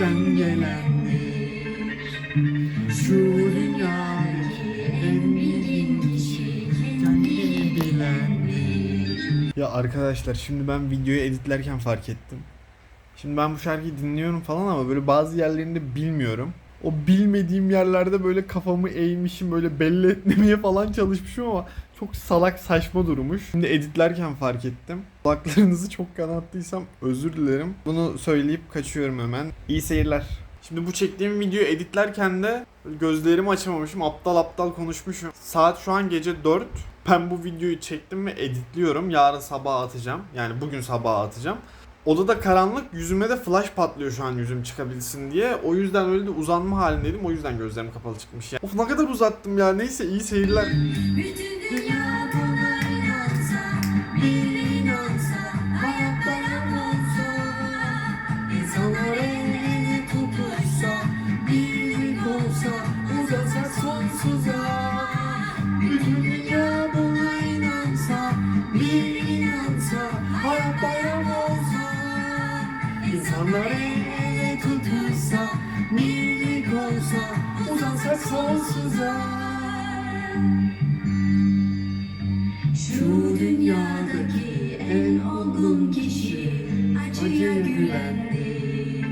güçlükten gelendir Şu dünyadaki en bilgin kişi kendini bilendir Ya arkadaşlar şimdi ben videoyu editlerken fark ettim. Şimdi ben bu şarkıyı dinliyorum falan ama böyle bazı yerlerinde bilmiyorum. O bilmediğim yerlerde böyle kafamı eğmişim böyle belli etmemeye falan çalışmışım ama çok salak saçma durmuş. Şimdi editlerken fark ettim. Kulaklarınızı çok kanattıysam özür dilerim. Bunu söyleyip kaçıyorum hemen. İyi seyirler. Şimdi bu çektiğim videoyu editlerken de gözlerimi açamamışım. Aptal aptal konuşmuşum. Saat şu an gece 4. Ben bu videoyu çektim ve editliyorum. Yarın sabah atacağım. Yani bugün sabah atacağım. Odada karanlık, yüzüme de flash patlıyor şu an yüzüm çıkabilsin diye. O yüzden öyle de uzanma halindeydim. O yüzden gözlerim kapalı çıkmış ya. Of ne kadar uzattım ya. Neyse iyi seyirler. Bütün dünya ele tutuşsa, birlik olsa, uzansak sonsuza. Şu dünyadaki en olgun kişi acıya gülendir.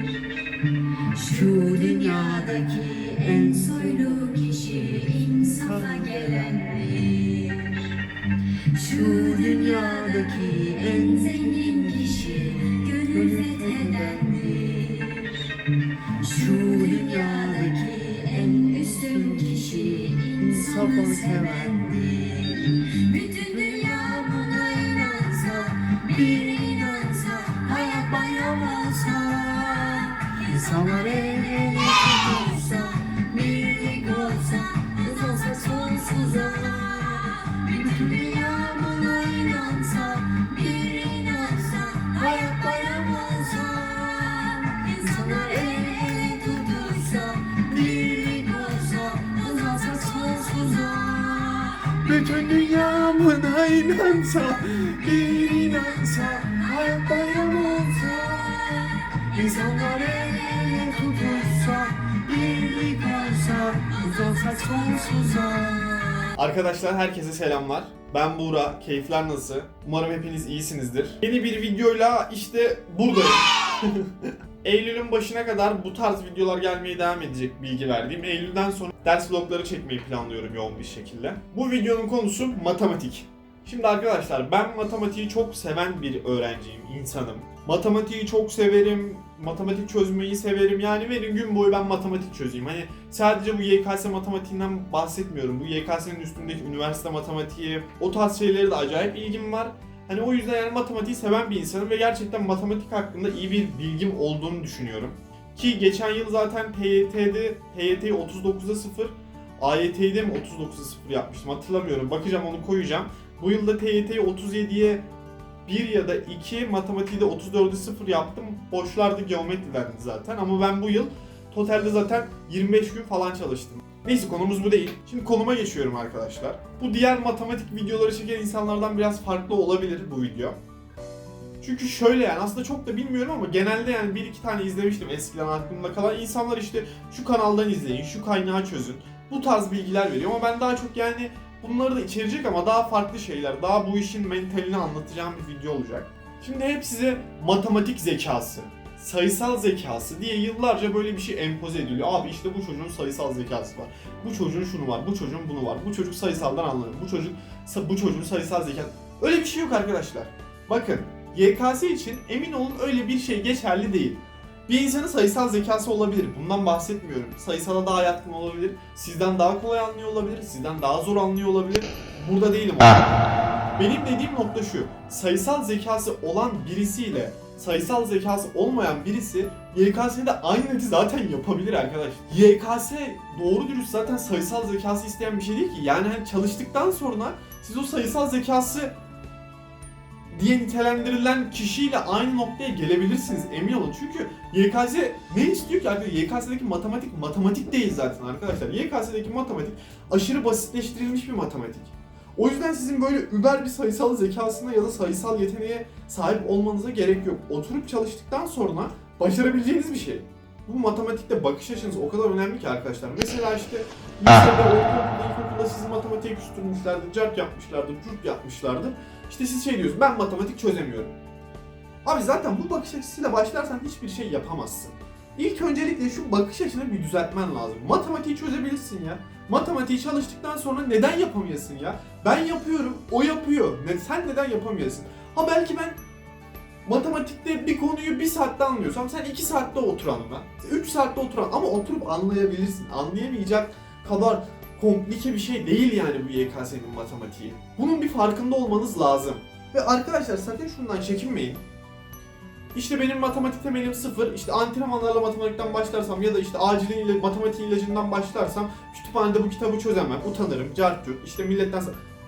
Şu dünyadaki en soylu kişi insafa gelendir. Şu dünyadaki en zengin Amen. İnsanlar el tutuşsa, birlik olsa, uzansak sonsuza. Arkadaşlar herkese selamlar. Ben Buğra. Keyifler nasıl? Umarım hepiniz iyisinizdir. Yeni bir videoyla işte buradayım. Eylül'ün başına kadar bu tarz videolar gelmeye devam edecek bilgi verdiğim. Eylül'den sonra ders vlogları çekmeyi planlıyorum yoğun bir şekilde. Bu videonun konusu matematik. Şimdi arkadaşlar ben matematiği çok seven bir öğrenciyim, insanım. Matematiği çok severim, matematik çözmeyi severim. Yani verin gün boyu ben matematik çözeyim. Hani sadece bu YKS matematiğinden bahsetmiyorum. Bu YKS'nin üstündeki üniversite matematiği, o tarz şeylere de acayip ilgim var. Hani o yüzden yani matematiği seven bir insanım ve gerçekten matematik hakkında iyi bir bilgim olduğunu düşünüyorum. Ki geçen yıl zaten TYT'de TYT'yi 39'a 0, AYT'yi de mi 39'a 0 yapmıştım hatırlamıyorum. Bakacağım onu koyacağım. Bu yılda TYT'yi 37'ye 1 ya da 2, matematiği de 34'e 0 yaptım. Boşlarda geometrilerdi zaten ama ben bu yıl totalde zaten 25 gün falan çalıştım. Neyse konumuz bu değil. Şimdi konuma geçiyorum arkadaşlar. Bu diğer matematik videoları çeken insanlardan biraz farklı olabilir bu video. Çünkü şöyle yani aslında çok da bilmiyorum ama genelde yani bir iki tane izlemiştim eskiden aklımda kalan. insanlar işte şu kanaldan izleyin, şu kaynağı çözün. Bu tarz bilgiler veriyor ama ben daha çok yani bunları da içerecek ama daha farklı şeyler, daha bu işin mentalini anlatacağım bir video olacak. Şimdi hep size matematik zekası, sayısal zekası diye yıllarca böyle bir şey empoze ediliyor. Abi işte bu çocuğun sayısal zekası var. Bu çocuğun şunu var, bu çocuğun bunu var. Bu çocuk sayısaldan anlar. Bu çocuk bu çocuğun sayısal zekası. Öyle bir şey yok arkadaşlar. Bakın YKS için emin olun öyle bir şey geçerli değil. Bir insanın sayısal zekası olabilir. Bundan bahsetmiyorum. Sayısala daha yatkın olabilir. Sizden daha kolay anlıyor olabilir. Sizden daha zor anlıyor olabilir. Burada değilim. Benim dediğim nokta şu. Sayısal zekası olan birisiyle sayısal zekası olmayan birisi YKS'de aynı neti zaten yapabilir arkadaş. YKS doğru dürüst zaten sayısal zekası isteyen bir şey değil ki. Yani hani çalıştıktan sonra siz o sayısal zekası diye nitelendirilen kişiyle aynı noktaya gelebilirsiniz emin olun. Çünkü YKS ne istiyor ki arkadaşlar? YKS'deki matematik matematik değil zaten arkadaşlar. YKS'deki matematik aşırı basitleştirilmiş bir matematik. O yüzden sizin böyle über bir sayısal zekasına ya da sayısal yeteneğe sahip olmanıza gerek yok. Oturup çalıştıktan sonra başarabileceğiniz bir şey. Bu matematikte bakış açınız o kadar önemli ki arkadaşlar. Mesela işte lisede, ortaokulda, ilkokulda sizi matematiğe küstürmüşlerdi, cart yapmışlardı, curt yapmışlardı. İşte siz şey diyorsunuz, ben matematik çözemiyorum. Abi zaten bu bakış açısıyla başlarsan hiçbir şey yapamazsın. İlk öncelikle şu bakış açını bir düzeltmen lazım. Matematiği çözebilirsin ya. Matematiği çalıştıktan sonra neden yapamayasın ya? Ben yapıyorum, o yapıyor. Ne, sen neden yapamıyorsun? Ha belki ben matematikte bir konuyu bir saatte anlıyorsam sen iki saatte otur anla. Üç saatte oturan ama oturup anlayabilirsin. Anlayamayacak kadar komplike bir şey değil yani bu YKS'nin matematiği. Bunun bir farkında olmanız lazım. Ve arkadaşlar sakın şundan çekinmeyin. İşte benim matematik temelim sıfır. İşte antrenmanlarla matematikten başlarsam ya da işte acilin ile matematik ilacından başlarsam kütüphanede bu kitabı çözemem. Utanırım. Cartçut. İşte milletten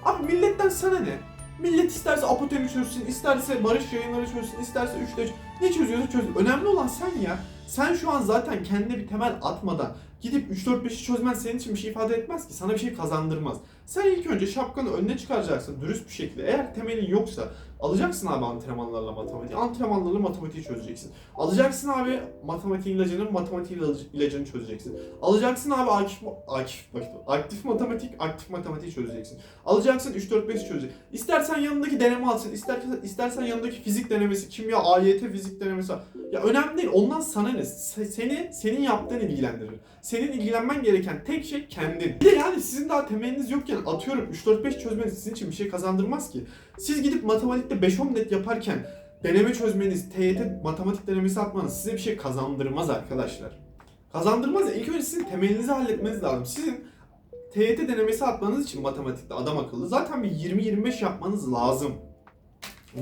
Abi milletten sana ne? Millet isterse apotemi çözsün, isterse barış yayınları çözsün, isterse üçte üç. Ne çözüyorsa çözsün. Önemli olan sen ya. Sen şu an zaten kendine bir temel atmadan gidip 3-4-5'i çözmen senin için bir şey ifade etmez ki. Sana bir şey kazandırmaz. Sen ilk önce şapkanı önüne çıkaracaksın dürüst bir şekilde. Eğer temelin yoksa alacaksın abi antrenmanlarla matematiği. Antrenmanlarla matematiği çözeceksin. Alacaksın abi matematik ilacını, matematik ilacı- ilacını çözeceksin. Alacaksın abi aktif, aktif, aktif matematik, aktif matematiği çözeceksin. Alacaksın 3-4-5 çözeceksin. İstersen yanındaki deneme alsın, istersen, istersen yanındaki fizik denemesi, kimya, AYT fizik denemesi. Ya önemli değil, ondan sana ne? Se- Seni, senin yaptığın ilgilendirir. Senin ilgilenmen gereken tek şey kendin. Bir de yani sizin daha temeliniz yokken atıyorum 3-4-5 çözmeniz sizin için bir şey kazandırmaz ki. Siz gidip matematikte 5-10 net yaparken deneme çözmeniz, TYT matematik denemesi atmanız size bir şey kazandırmaz arkadaşlar. Kazandırmaz ya. İlk önce sizin temelinizi halletmeniz lazım. Sizin TYT denemesi atmanız için matematikte adam akıllı zaten bir 20-25 yapmanız lazım.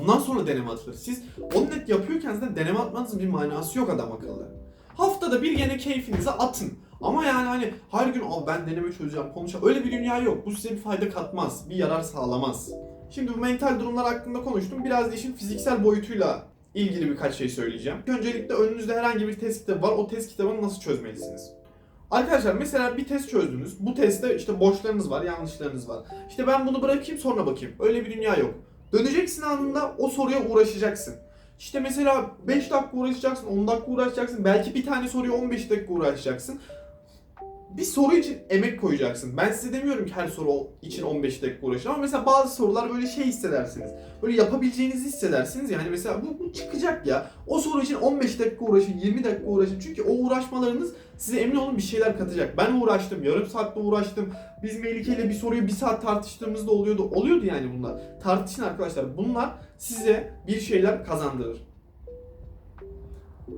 Ondan sonra deneme atılır. Siz 10 net yapıyorken zaten deneme atmanızın bir manası yok adam akıllı. Haftada bir gene keyfinize atın. Ama yani hani her gün "Aa, ben deneme çözeceğim, konuşacağım. Öyle bir dünya yok. Bu size bir fayda katmaz. Bir yarar sağlamaz. Şimdi bu mental durumlar hakkında konuştum. Biraz da işin fiziksel boyutuyla ilgili birkaç şey söyleyeceğim. Öncelikle önünüzde herhangi bir test kitabı var. O test kitabını nasıl çözmelisiniz? Arkadaşlar mesela bir test çözdünüz. Bu testte işte boşlarınız var, yanlışlarınız var. İşte ben bunu bırakayım sonra bakayım. Öyle bir dünya yok. Döneceksin anında o soruya uğraşacaksın. İşte mesela 5 dakika uğraşacaksın, 10 dakika uğraşacaksın. Belki bir tane soruya 15 dakika uğraşacaksın. Bir soru için emek koyacaksın. Ben size demiyorum ki her soru için 15 dakika uğraşın ama mesela bazı sorular böyle şey hissedersiniz. Böyle yapabileceğinizi hissedersiniz yani mesela bu, bu çıkacak ya. O soru için 15 dakika uğraşın, 20 dakika uğraşın. Çünkü o uğraşmalarınız size emin olun bir şeyler katacak. Ben uğraştım, yarım saatte uğraştım. Biz Melike ile bir soruyu bir saat tartıştığımızda oluyordu. Oluyordu yani bunlar. Tartışın arkadaşlar. Bunlar size bir şeyler kazandırır.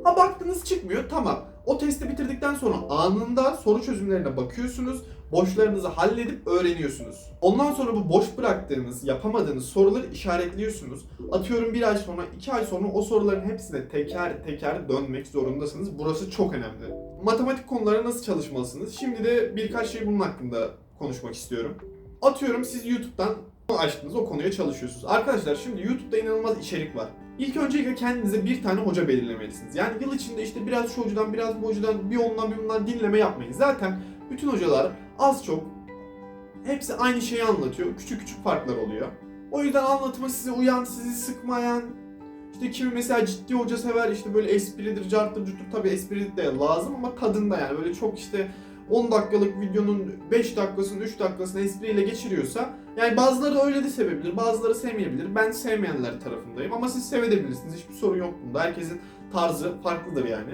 Ha baktınız çıkmıyor tamam. O testi bitirdikten sonra anında soru çözümlerine bakıyorsunuz. Boşlarınızı halledip öğreniyorsunuz. Ondan sonra bu boş bıraktığınız, yapamadığınız soruları işaretliyorsunuz. Atıyorum bir ay sonra, iki ay sonra o soruların hepsine teker teker dönmek zorundasınız. Burası çok önemli. Matematik konuları nasıl çalışmalısınız? Şimdi de birkaç şey bunun hakkında konuşmak istiyorum. Atıyorum siz YouTube'dan açtınız o konuya çalışıyorsunuz. Arkadaşlar şimdi YouTube'da inanılmaz içerik var. İlk öncelikle kendinize bir tane hoca belirlemelisiniz. Yani yıl içinde işte biraz şu hocadan biraz bu hocadan bir ondan bir bundan dinleme yapmayın. Zaten bütün hocalar az çok hepsi aynı şeyi anlatıyor. Küçük küçük farklar oluyor. O yüzden anlatımı size uyan, sizi sıkmayan, işte kimi mesela ciddi hoca sever işte böyle espridir, carttır, curttur tabi espri de lazım ama tadında yani böyle çok işte 10 dakikalık videonun 5 dakikasını 3 dakikasını espriyle geçiriyorsa yani bazıları öyle de sevebilir, bazıları sevmeyebilir. Ben sevmeyenler tarafındayım ama siz sevebilirsiniz. Hiçbir sorun yok bunda. Herkesin tarzı farklıdır yani.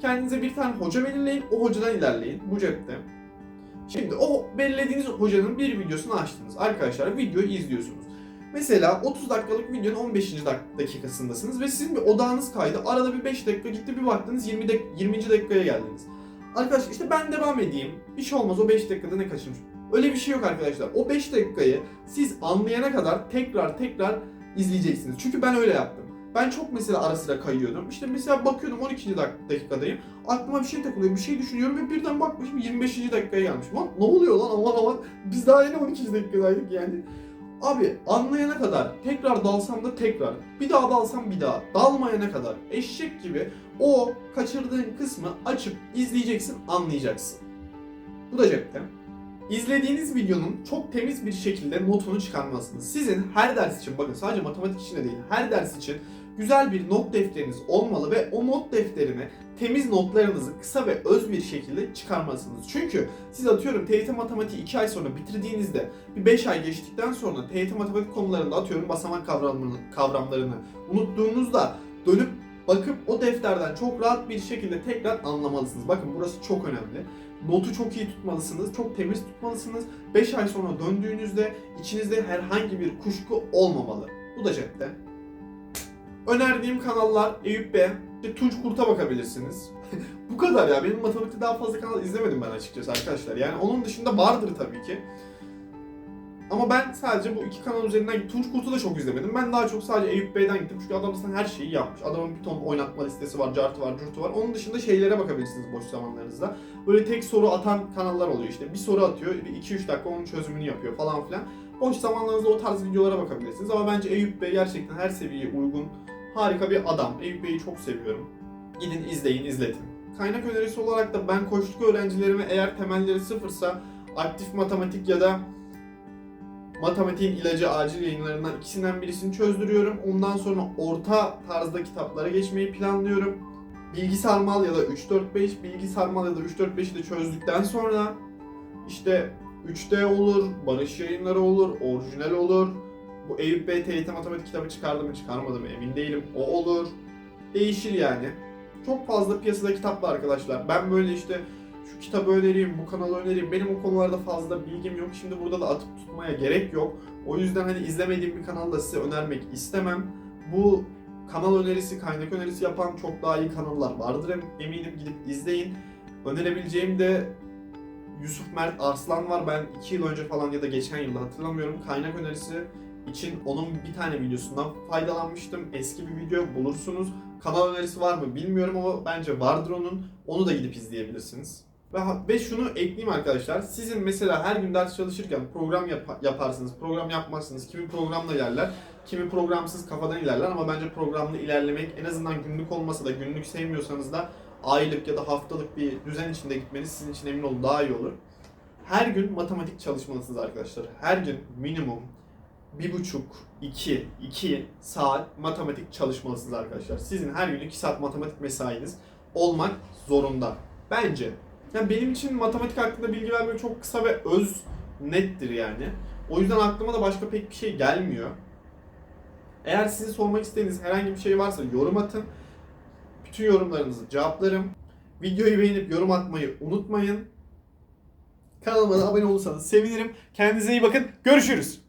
Kendinize bir tane hoca belirleyin, o hocadan ilerleyin bu cepte. Şimdi o belirlediğiniz hocanın bir videosunu açtınız. Arkadaşlar videoyu izliyorsunuz. Mesela 30 dakikalık videonun 15. dak- dakikasındasınız ve sizin bir odağınız kaydı. Arada bir 5 dakika gitti bir baktınız 20 dak 20. dakikaya geldiniz. Arkadaşlar işte ben devam edeyim. Bir şey olmaz o 5 dakikada ne kaçırmış. Öyle bir şey yok arkadaşlar. O 5 dakikayı siz anlayana kadar tekrar tekrar izleyeceksiniz. Çünkü ben öyle yaptım. Ben çok mesela ara sıra kayıyordum. İşte mesela bakıyordum 12. dak- dakikadayım. Aklıma bir şey takılıyor, bir şey düşünüyorum ve birden bakmışım 25. dakikaya gelmişim. Lan ne oluyor lan aman aman. Biz daha yeni 12. dakikadaydık yani. Abi anlayana kadar tekrar dalsam da tekrar, bir daha dalsam bir daha, dalmayana kadar eşek gibi o kaçırdığın kısmı açıp izleyeceksin, anlayacaksın. Bu da cepte. İzlediğiniz videonun çok temiz bir şekilde notunu çıkarmalısınız. Sizin her ders için, bakın sadece matematik için de değil, her ders için güzel bir not defteriniz olmalı ve o not defterine temiz notlarınızı kısa ve öz bir şekilde çıkarmalısınız. Çünkü siz atıyorum TYT matematiği 2 ay sonra bitirdiğinizde bir 5 ay geçtikten sonra TYT matematik konularında atıyorum basamak kavramlarını, kavramlarını unuttuğunuzda dönüp bakıp o defterden çok rahat bir şekilde tekrar anlamalısınız. Bakın burası çok önemli. Notu çok iyi tutmalısınız, çok temiz tutmalısınız. 5 ay sonra döndüğünüzde içinizde herhangi bir kuşku olmamalı. Bu da cepte. Önerdiğim kanallar Eyüp Bey, işte Tunç Kurt'a bakabilirsiniz. Bu kadar ya. Benim matematikte daha fazla kanal izlemedim ben açıkçası arkadaşlar. Yani onun dışında vardır tabii ki. Ama ben sadece bu iki kanal üzerinden Tunç Kurt'u da çok izlemedim. Ben daha çok sadece Eyüp Bey'den gittim. Çünkü adam zaten her şeyi yapmış. Adamın bir ton oynatma listesi var, cartı var, curtu var. Onun dışında şeylere bakabilirsiniz boş zamanlarınızda. Böyle tek soru atan kanallar oluyor işte. Bir soru atıyor, 2-3 dakika onun çözümünü yapıyor falan filan. Boş zamanlarınızda o tarz videolara bakabilirsiniz. Ama bence Eyüp Bey gerçekten her seviyeye uygun, harika bir adam. Eyüp Bey'i çok seviyorum. Gidin izleyin, izletin. Kaynak önerisi olarak da ben koçluk öğrencilerime eğer temelleri sıfırsa aktif matematik ya da matematiğin ilacı acil yayınlarından ikisinden birisini çözdürüyorum. Ondan sonra orta tarzda kitaplara geçmeyi planlıyorum. Bilgi sarmal ya da 3-4-5, bilgi sarmal ya da 3-4-5'i de çözdükten sonra işte 3D olur, Barış yayınları olur, orijinal olur. Bu Eyüp Bey TYT matematik kitabı çıkardı mı çıkarmadı mı emin değilim. O olur. Değişir yani. Çok fazla piyasada kitap var arkadaşlar. Ben böyle işte şu kitabı önereyim, bu kanalı önereyim. Benim o konularda fazla bilgim yok. Şimdi burada da atıp tutmaya gerek yok. O yüzden hani izlemediğim bir kanalı da size önermek istemem. Bu kanal önerisi, kaynak önerisi yapan çok daha iyi kanallar vardır em- eminim. Gidip izleyin. Önerebileceğim de Yusuf Mert Arslan var. Ben 2 yıl önce falan ya da geçen yılda hatırlamıyorum. Kaynak önerisi için onun bir tane videosundan faydalanmıştım. Eski bir video bulursunuz. Kanal önerisi var mı bilmiyorum ama bence vardır onun. Onu da gidip izleyebilirsiniz. Ve, ve şunu ekleyeyim arkadaşlar. Sizin mesela her gün ders çalışırken program yap- yaparsınız, program yapmazsınız. Kimi programla ilerler, kimi programsız kafadan ilerler ama bence programlı ilerlemek en azından günlük olmasa da günlük sevmiyorsanız da aylık ya da haftalık bir düzen içinde gitmeniz sizin için emin olun daha iyi olur. Her gün matematik çalışmalısınız arkadaşlar. Her gün minimum bir buçuk, iki, iki saat matematik çalışmalısınız arkadaşlar. Sizin her gün iki saat matematik mesainiz olmak zorunda. Bence. Yani benim için matematik hakkında bilgi vermek çok kısa ve öz nettir yani. O yüzden aklıma da başka pek bir şey gelmiyor. Eğer sizin sormak istediğiniz herhangi bir şey varsa yorum atın. Bütün yorumlarınızı cevaplarım. Videoyu beğenip yorum atmayı unutmayın. Kanalıma da abone olursanız sevinirim. Kendinize iyi bakın. Görüşürüz.